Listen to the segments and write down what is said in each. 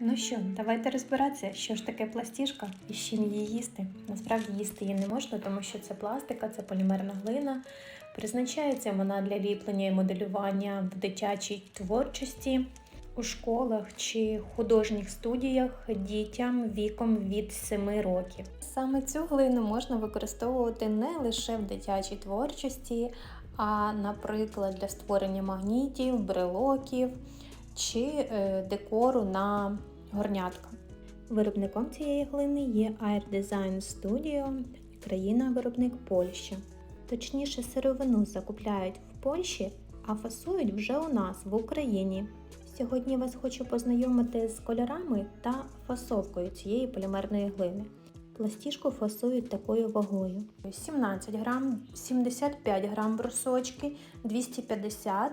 Ну що, давайте розбиратися, що ж таке пластішка і з чим її їсти. Насправді їсти її не можна, тому що це пластика, це полімерна глина. Призначається вона для ліплення і моделювання в дитячій творчості, у школах чи художніх студіях дітям віком від 7 років. Саме цю глину можна використовувати не лише в дитячій творчості, а, наприклад, для створення магнітів, брелоків чи е, декору на горнятка. Виробником цієї глини є Air Design Studio, країна-виробник Польща. Точніше, сировину закупляють в Польщі, а фасують вже у нас в Україні. Сьогодні вас хочу познайомити з кольорами та фасовкою цієї полімерної глини. Пластішку фасують такою вагою: 17 грам, 75 грам брусочки, 250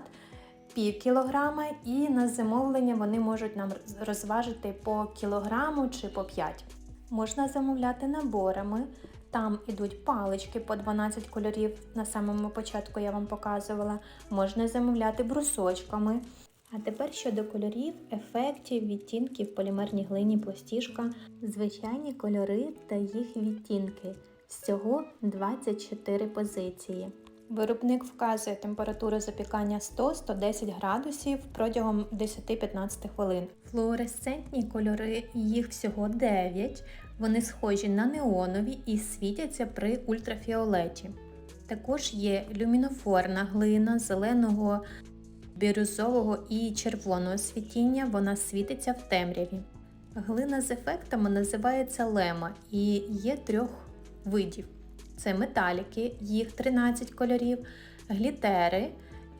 пів кілограма, і на замовлення вони можуть нам розважити по кілограму чи по 5. Можна замовляти наборами. Там ідуть палички по 12 кольорів. На самому початку я вам показувала. Можна замовляти брусочками. А тепер щодо кольорів, ефектів, відтінків в полімерній глині пластішка, звичайні кольори та їх відтінки. Всього 24 позиції. Виробник вказує температуру запікання 100-110 градусів протягом 10-15 хвилин. Флуоресцентні кольори, їх всього 9. Вони схожі на неонові і світяться при ультрафіолеті. Також є люмінофорна глина зеленого, бірюзового і червоного світіння, вона світиться в темряві. Глина з ефектами називається лема і є трьох видів. Це металіки, їх 13 кольорів, глітери,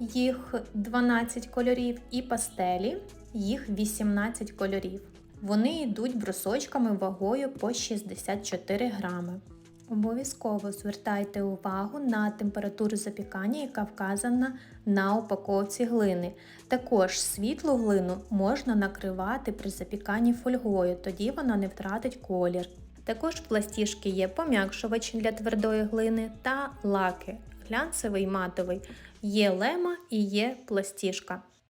їх 12 кольорів, і пастелі, їх 18 кольорів. Вони йдуть брусочками вагою по 64 грами. Обов'язково звертайте увагу на температуру запікання, яка вказана на упаковці глини. Також світлу глину можна накривати при запіканні фольгою, тоді вона не втратить колір. Також в пластіжки є пом'якшувач для твердої глини та лаки глянцевий матовий. Є лема і є пластішка.